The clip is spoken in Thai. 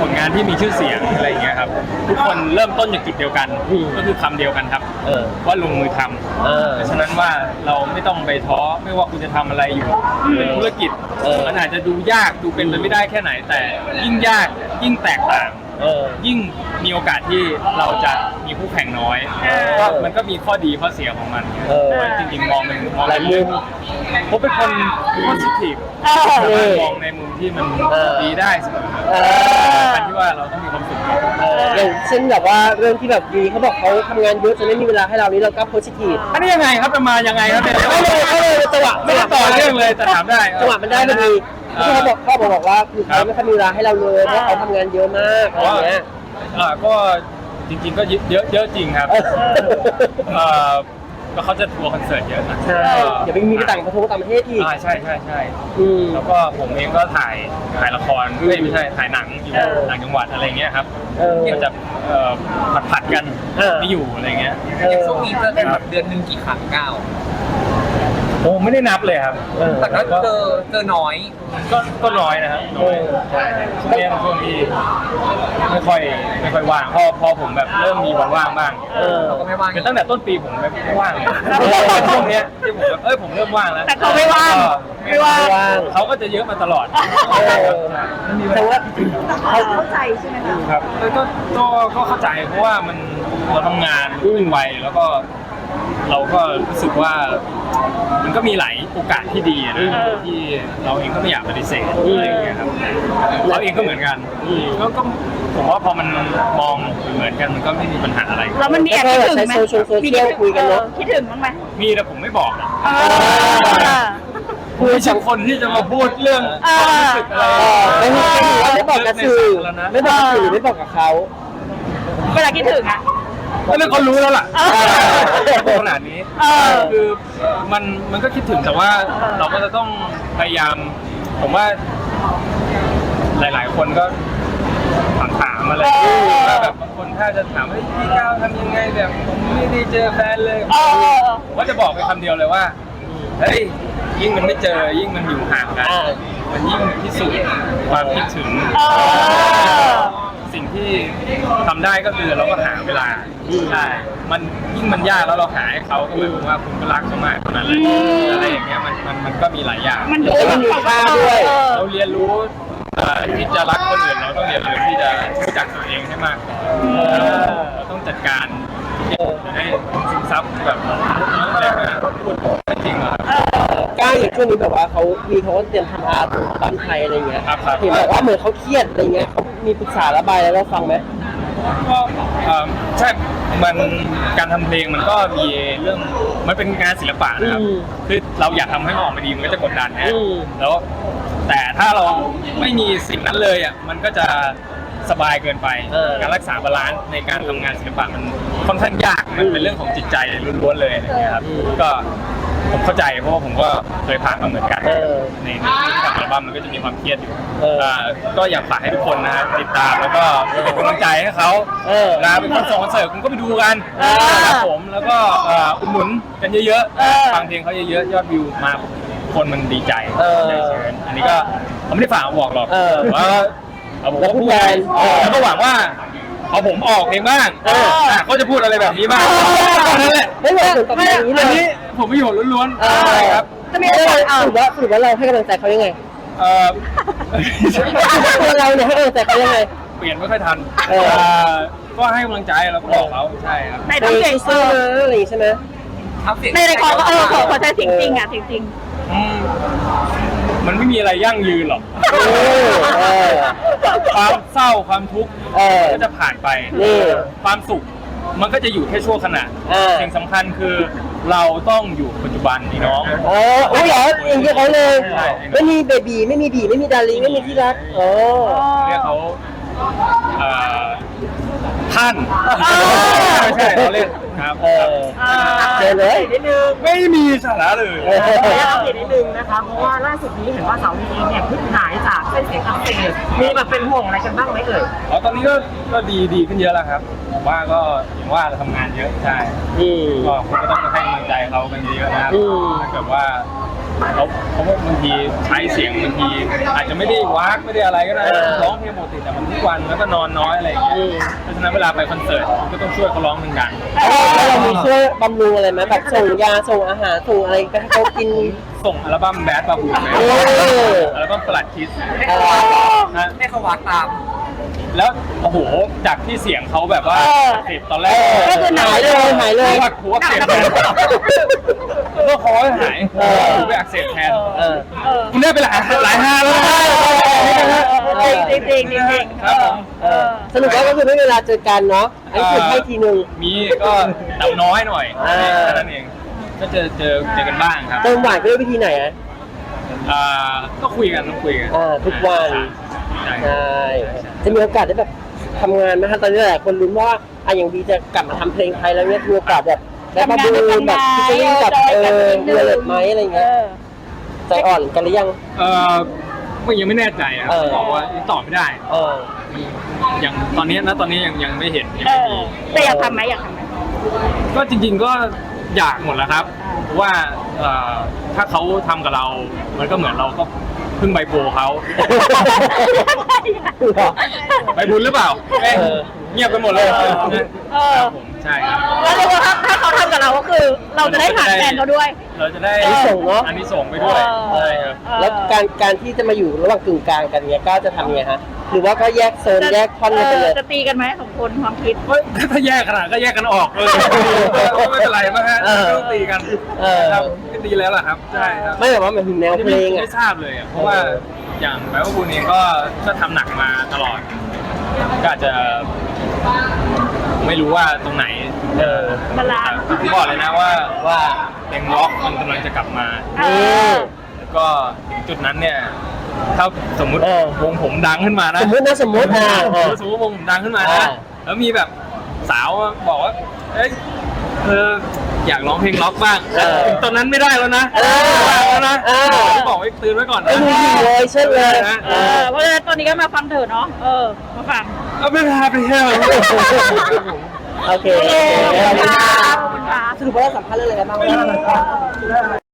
ผลงานที่มีชื่อเสียงอะไรอย่างเงี้ยครับทุกคนเริ่มต้นจากจุดเดียวกันอืมก็คือคำเดียวกันครับเออว่าลงมือทำเออ เพราะฉะนั้นว่าเราไม่ต้องไปท้อไม่ว่าคุณจะทำอะไรอยู่เป็นธุรกิจเออมันอาจจะดูยากดูเป็นไปไม่ได้แค่ไหนแต่ยิ่งยากยิ่งแตกต่าง เออยิ่งมีโอกาสที่เราจะมีคู่แข่งน้อยเออก็มันก็มีข้อดีข้อเสียของมันเออ จริงๆมองเป็นมองหลายมุม ผมเป็นคน positive เออ สามารถมองในมุมที่มันเออดีได้เสมอเออ การที่ว่าเราต้องมีความสุขเอออย่างเช่นแบบว่าเรื่องที่แบบวีเขาบอกเขาทำงานเยอะจนไม่มีเวลาให้เรานี่เราก็โพสิทีฟ อันนี้ยังไงครับจะมายังไงครับเนี่ยก็เลยก็เลยจังหวะไม่ได้ต่อเรื่องเลยแต่ถามได้จังหวะมันได้พอดีเอ ที่อเขาบอกเขาบอกว่าคือเขาไม่ค่อยมีเวลาให้เราเลยเพราะเขาทำงานเยอะมากอะไรอย่างเงี้ย อ่าก็จริงๆก็เยอะเยอะจริงครับเออเอ่อก็เขาจะทัวร์คอนเสิร์ตเยอะนะใช่เดี๋ยวไปมีไปต่างประเทศต่างประเทศอีกอ่าใช่ใช่ใช่อืมแล้วก็ผมเองก็ถ่ายถ่ายละครไม่ไม่ใช่ถ่ายหนังอยู่เออต่างจังหวัดอะไรเงี้ยครับเออก็จะเอ่อผัดผัดๆกันเออไม่อยู่อะไรเงี้ยเออช่วงนี้เจอกันแบบเดือนหนึ่งกี่ครั้งก้าว โอ้ไม่ได้นับเลยครับเออแต่ก็เจอเจอน้อย ก็ก็น้อยนะครับน้อยเออใช่ช่วงนี้เป็นช่วงที่ไม่ค่อยไม่ค่อยว่างพอพอผมแบบเริ่มมีวันว่างบ้างเออเราก็ไม่ว่างคือตั้งแต่ต้นปีผมไม่ไม่ว่างเลยเออช่วงเนี้ยที่ผมแบบเอ้ยผมเริ่มว่างแล้วแต่เขาไม่ว่างก็ไม่ว่างว่างเขาก็จะเยอะมาตลอดเออ แต่ว่าเขาเข้าใจใช่ไหมคะครับเออก็ก็ก็เข้าใจเพราะว่ามันเราทำงานวิ่งไวแล้วก็ เราก็รู้สึกว่ามันก็มีหลายโอกาสที่ดีอะนะที่เราเองก็ไม่อยากปฏิเสธอะไรอย่างเงี้ยครับเราเองก็เหมือนกันก็ก็ผมว่าพอมันมองเหมือนกันมันก็ไม่มีปัญหาอะไรแล้วมันมีแอบคิดถึงไหมใช้โซเชียลโซเชียลคุยกันเนอะ ออคิดถึงบ้างไหมมีแต่ผมไม่บอกหรอกเออผมไม่ใช่คนที่จะมาพูดเรื่องเออความรู้สึกอะไรเออไม่ไม่ไม่ไม่บอกกับสื่อแล้วนะไม่บอกกับสื่อไม่บอกกับเขา เวลาคิดถึงอะ ก็เลยเขารู้แล้วล่ะเออขนาดนี้เออ คือมันมันก็คิดถึงแต่ว่าเราก็จะต้องพยายาม ผมว่า หลาย ๆ คนก็ถามถามๆอะไรเออ ว่าแบบบางคนถ้าจะถามว่าพี่ก้าวทำยังไงแบบผมไม่ได้เจอแฟนเลยเออผมก็จะบอกไปคำเดียวเลยว่าเฮ้ยยิ่งมันไม่เจอยิ่งมันอยู่ห่างกันอ่ามันยิ่งพิสูจน์ความคิดถึง เออ สิ่งที่ทำได้ก็คือเราก็หาเวลาใช่มันยิ่งมันยากแล้วเราหาให้เขาก็หมายความว่าคุณก็รักเขามากเท่านั้นเลยอืมอะไรอย่างเงี้ยมันมันมันก็มีหลายอย่าง มันแล้วก็มันมีค่าด้วยเออเราเรียนรู้เอ่อที่จะรักคนอื่นเราต้องเรียนรู้ที่จะรู้จักตัวเองให้มากก่อนเราต้องจัดการที่จะได้ซึมซับแบบอะไรนะพูดไม่จริงเหรอครับ ก้าวอย่างช่วงนี้แบบว่าเขาวีเขาก็เตรียมทำอาร์ตตามไทยอะไรเงี้ยครับครับ เห็นบอกว่าเหมือนเขาเครียดอะไรเงี้ยเขา มีปรึกษาระบายแล้วเราฟังไหมก็เอ่อใช่มันการทำเพลงมันก็มีเรื่องมันเป็นงานศิลปะนะครับอืมคือเราอยากทำให้มันออกมาดีมันก็จะกดดันนะอืม แล้วแต่ถ้าเราไม่มีสิ่งนั้นเลยอะมันก็จะสบายเกินไป เออ การรักษาบาลานซ์ในการทำงานศิลปะมันค่อนข้างยากมันเป็นเรื่องของจิตใจล้วนๆเลยอะไรอย่างเงี้ยครับอืมก็ ผมเข้าใจเพราะว่าผมก็เคยผ่านมาเหมือนกันเออในในที่ทำอัลบั้มมันก็จะมีความเครียดอยู่เอออ่าก็อยากฝากให้ทุกคนนะฮะติดตามแล้วก็เป็นกำลังใจให้เขาเออเวลาเป็นคอนเสิร์ตคอนเสิร์ตคุณก็ไปดูกันเออนะครับผมแล้วก็เอ่ออุดหนุนกันเยอะเออๆฟังเพลงเขาเยอะๆยอดวิวมาคนมันดีใจเออใจเชิญอันนี้ก็ผมไม่ได้ฝากมาบอกหรอกเออแต่ว่าเอาผมแล้วก็พูพูดดแทนเออ แล้วก็หวังว่าพอผมออกเพลงบ้างเออ อะเขาจะพูดอะไรแบบนี้บ้างเออนั่นแหละ ไม่เหมือนถึงกับอย่างนี้เลอันยนี้ ผมประโยชน์ล้วนเออๆใช่ครับจะมีไม่โอได้กาสสเอารุปว่าสรุปว่าเราให้กำลังใจเขายังไงเออตัวเราเนี่ยให้กำลังใจเขายังไง เปลี่ยนไม่ค่อยทันเออ เอ่อก็ให้กำลังใจแล้วก็บอกเขาใช่ครับ ในในต้องเก่งสู้นะอะไรอย่างงี้ใช่ไหมทำเสียงในในคอก็เออขอขอใจจริงๆอะจริง อืมมันไม่มีอะไรยั่งยืนหรอก เออเออ ความเศร้าความทุกข์เออก็จะผ่านไป นี่ความสุขมันก็จะอยู่แค่ชั่วขณะ เออ สิ่งสำคัญคือ เราต้องอยู่ปัจจุบันนี่น้อง อ๋อโอ้ยเหรออย่างนี้เขาเลย ใช่ ไม่มีเบบีไม่มีบีไม่มีดาริงไม่มีที่รักโอ้เรียกเขาเอ่อท่านอไม่ใช่เราเล่นครับเออๆเจอเลย นิดนึงไม่มีสาระเลยเออ ขออนุญาตอัปเดตนิดนึงนะคะเพราะว่าล่าสุดนี้เห็นว่าสาวนีเองเนี่ยเพิ่งหายจากเส้นเสียงอักเสบมีแบบเป็นห่วงอะไรกันบ้างไหมเอ่ยอ๋อตอนนี้ก็ก็ดีดีขึ้นเยอะแล้วครับผมว่าก็อย่างว่าเราทำงานเยอะใช่อืม ก็ผมก็ต้องให้กำลังใจ เขากันเยอะๆนะครับอืม ถ้าเกิดว่าเขาเขาก็บางทีใช้เสียงบางที อาจจะไม่ได้วากไม่ได้อะไรก็ได้เออร้องเพลงปกติแต่มันทุกวันแล้วก็นอนน้อยอะไรอย่างเงี้ยอืม เพราะฉะนั้นเวลาไปคอนเสิร์ตก็ต้องช่วยเขาร้องดังแล้วเรามีช่วยบำรุงอะไรไหมแบบส่งยาส่งอาหารส่งอะไรไปให้เขากินๆส่งอัลบั้มแบดบาบูไปโอ้อัลบั้มประหลัดคิด ให้เขาวัดตามให้เขาวัดตาม แล้วโอ้โหจากที่เสียงเขาแบบว่าเออติดตอนแรกก็คือหนาวหายเลยหายเลยว่าหัวอักเสบแทนก็คอหายเออหูไปอักเสบแทนเออ เออ คุณได้ไปหลายหลายห้าแล้วนะจริงจริงจริงจริงครับผมเออ สรุปว่าก็คือไม่มีเวลาเจอกันเนาะอันนี้คือให้ทีนึง มีก็แต่น้อยหน่อยอ่าแค่นั้นเองก็เจอเจอเจอกันบ้างครับเติมหวานก็ด้วยวิธีไหนอะอ่าก็คุยกันต้องคุยกันอ่าทุกวัน ใช่ใช่ จะมีโอกาสได้แบบทำงานไหมคะตอนนี้หลายคนลุ้นว่าอะอย่างบีจะกลับมาทำเพลงไทยแล้วเนี่ยมีโอกาสแบบได้มาดูแบบที่จะยิ่งกับเออเรือเล็ดไหมอะไรเงี้ยใจอ่อนกันหรือยัง เออไม่ยังไม่แน่ใจนะเออ บอกว่าตอบไม่ได้เออมันยังตอนนี้นะตอนนี้ยังยังไม่เห็นยังเอไม่อมีแต่อยากทำไหมอยากทำไหม ก็จริง ๆก็อยากหมดแล้วครับเพราะว่าเอ่อถ้าเขาทำกับเรา มันก็เหมือนเราก็ พึ่งใบโบเขาใบบุญหรือเปล่าเอ๊ะเออเงียบไปหมดเลยเออ ครับผมใช่ครับ แล้วเรียกว่าถ้าถ้าเขาทำกับเราก็คือ เราจะได้ผ่านแฟนเขาด้วย เราจะได้อันนี้ส่งส์เนอะ อันนี้ส่งส์ไปด้วยเออ ใช่ครับ แล้วการการที่จะมาอยู่ระหว่างกึ่งกลางกันเนี้ยก้าวจะทำยังไงฮะ หรือว่าก็แยกโซนแยกท่อนกันไปเลยออจะตีกันไหมสองคนความคิด เฮ้ยถ้าแยกขนาดก็แยกกันออกเลยไม่เป็นไรมั้งฮะเออไม่ต้องตีกันเออ ครับก็ดีแล้วล่ะครับใช่ครับไม่แบบว่าหมายถึงแนวเพลงไม่อะไม่ทราบเลยอะเพราะว่าอย่างแม้ว่าคุณเองก็ก็ทำหนักมาตลอด ก็อาจจะ ไม่รู้ว่าตรงไหน เออบาลานซ์แต่ผมบอกเลยนะว่าว่าเพลงล็อกมันกำลังจะกลับมา เออ แล้วก็ถึงจุดนั้นเนี่ย ถ้าสมมุติเออวงผมดังขึ้นมานะสมมตินะสมมติอ่าสมอ่ามติสมมติวงผมดังขึ้นมาอ่านะแล้วมีแบบสาวมาบอกว่า เอ้ยเธออยากร้องเพลงล็อกบ้างเออถึงตอนนั้นไม่ได้แล้วนะเออไม่ได้แล้วนะเออ บอกไว้เตือนไว้ก่อนไม่นะมีหญิงเลยเช่นเลยนะเออเพราะฉะนั้นตอนนี้ก็มาฟังเถอะเนาะ เออ มาฟัง เอาไม่พาไปเที่ยวโอเคโอเคขอบคุณค่ะขอบคุณค่ะสรุปว่าเราสัมภาษณ์เรื่องอะไรกันบ้าง